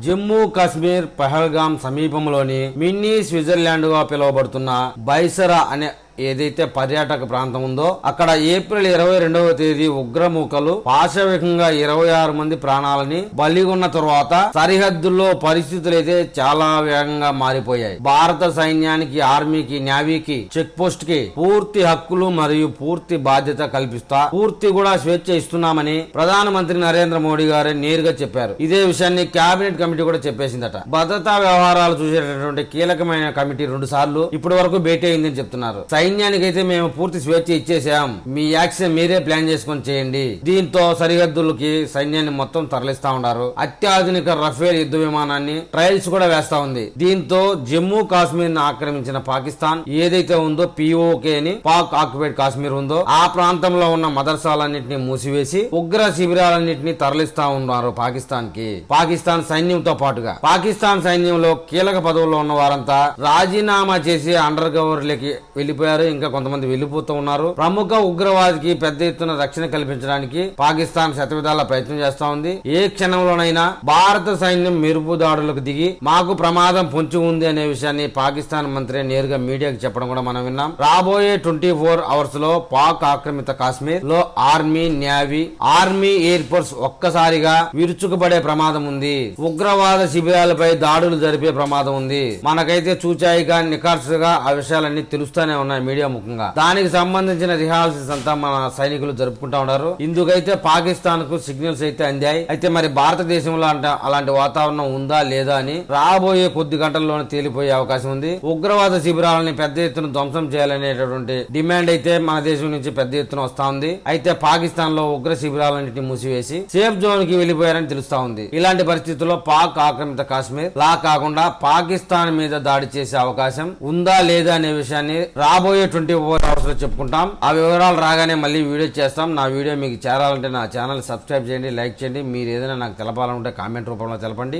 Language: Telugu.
జమ్మూ కాశ్మీర్ పహల్గాం సమీపంలోని మిన్నీ స్విట్జర్లాండ్గా పిలువబడుతున్న బైసరా అనే ఏదైతే పర్యాటక ప్రాంతం ఉందో అక్కడ ఏప్రిల్ ఇరవై రెండవ తేదీ ఉగ్రమూకలు పాశవికంగా ఇరవై ఆరు మంది ప్రాణాలని బలిగొన్న తరువాత సరిహద్దుల్లో పరిస్థితులు అయితే చాలా వేగంగా మారిపోయాయి. భారత సైన్యానికి ఆర్మీకి నావీకి చెక్ పోస్ట్కి పూర్తి హక్కులు మరియు పూర్తి బాధ్యత కల్పిస్తా పూర్తి కూడా స్వేచ్ఛ ఇస్తున్నామని ప్రధానమంత్రి నరేంద్ర మోడీ గారు నేరుగా చెప్పారు. ఇదే విషయాన్ని కేబినెట్ కమిటీ కూడా చెప్పేసిందట. భద్రతా వ్యవహారాలు చూసేటటువంటి కీలకమైన కమిటీ రెండు సార్లు ఇప్పటి వరకు భేటీ అయిందని చెప్తున్నారు. సైన్ అయితే మేము పూర్తి స్వేచ్ఛ ఇచ్చేసాం మీ యాక్షన్ మీరే ప్లాన్ చేసుకొని చేయండి. దీంతో సరిహద్దులకి సైన్యాన్ని మొత్తం తరలిస్తా ఉన్నారు. అత్యాధునిక రఫేల్ యుద్ధ విమానాన్ని ట్రయల్స్ కూడా వేస్తా ఉంది. దీంతో జమ్మూ కాశ్మీర్ను ఆక్రమించిన పాకిస్తాన్ ఏదైతే ఉందో పిఓకే అని పాక్ ఆక్యుపైడ్ కాశ్మీర్ ఉందో ఆ ప్రాంతంలో ఉన్న మదర్సాలన్నింటినీ మూసివేసి ఉగ్ర శిబిరాలన్నింటినీ తరలిస్తా ఉన్నారు పాకిస్తాన్కి పాకిస్తాన్ సైన్యంతో పాటుగా. పాకిస్తాన్ సైన్యంలో కీలక పదవుల్లో ఉన్న వారంతా రాజీనామా చేసి అండర్ గవర్నర్లకి వెళ్ళిపోయారు ఇంకా కొంతమంది వెళ్ళిపోతూ ఉన్నారు. ప్రముఖ ఉగ్రవాదికి పెద్ద ఎత్తున రక్షణ కల్పించడానికి పాకిస్తాన్ శతవిధాల ప్రయత్నం చేస్తా ఉంది. ఏ క్షణంలోనైనా భారత సైన్యం మెరుపు దాడులకు దిగి మాకు ప్రమాదం పొంచి ఉంది అనే విషయాన్ని పాకిస్తాన్ మంత్రి నేరుగా మీడియాకి చెప్పడం కూడా మనం విన్నాం. రాబోయే ట్వంటీ ఫోర్ అవర్స్లో పాక్ ఆక్రమిత కాశ్మీర్లో army navy army air force ఒక్కసారిగా విరుచుకుపడే ప్రమాదం ఉంది. ఉగ్రవాద శిబిరాలపై దాడులు జరిపే ప్రమాదం ఉంది. మనకైతే చూచాయిగా నిఖార్సుగా ఆ విషయాలన్నీ తెలుస్తూనే ఉన్నాయి. మీడియా ముఖంగా. దానికి సంబంధించిన రిహార్సల్స్ అంతా మన సైనికులు జరుపుకుంటా ఉన్నారు. ఇందుకైతే పాకిస్తాన్కు సిగ్నల్స్ అయితే అందాయి. అయితే మరి భారతదేశంలో అంట అలాంటి వాతావరణం ఉందా లేదా అని రాబోయే కొద్ది గంటల్లోనే తేలిపోయే అవకాశం ఉంది. ఉగ్రవాద శిబిరాలని పెద్ద ఎత్తున ధ్వంసం చేయాలనేటటువంటి డిమాండ్ అయితే మన దేశం నుంచి పెద్ద ఎత్తున వస్తా ఉంది. అయితే పాకిస్తాన్లో ఉగ్ర శిబిరాలన్నింటినీ మూసివేసి సేఫ్ జోన్కి వెళ్ళిపోయారని తెలుస్తా ఉంది. ఇలాంటి పరిస్థితుల్లో పాక్ ఆక్రమిత కాశ్మీర్. లా కాకుండా పాకిస్తాన్ మీద దాడి చేసే అవకాశం ఉందా లేదా అనే విషయాన్ని రాబోయే ట్వంటీ ఫోర్ చెప్పుకుంటాం. ఆ వివరాలు రాగానే మళ్ళీ వీడియో చేస్తాం. నా వీడియో మీకు చేరాలంటే నా ఛానల్ సబ్స్క్రైబ్ చేయండి లైక్ చేయండి. మీరు ఏదైనా నాకు తెలపాలంటే కామెంట్ రూపంలో తెలపండి.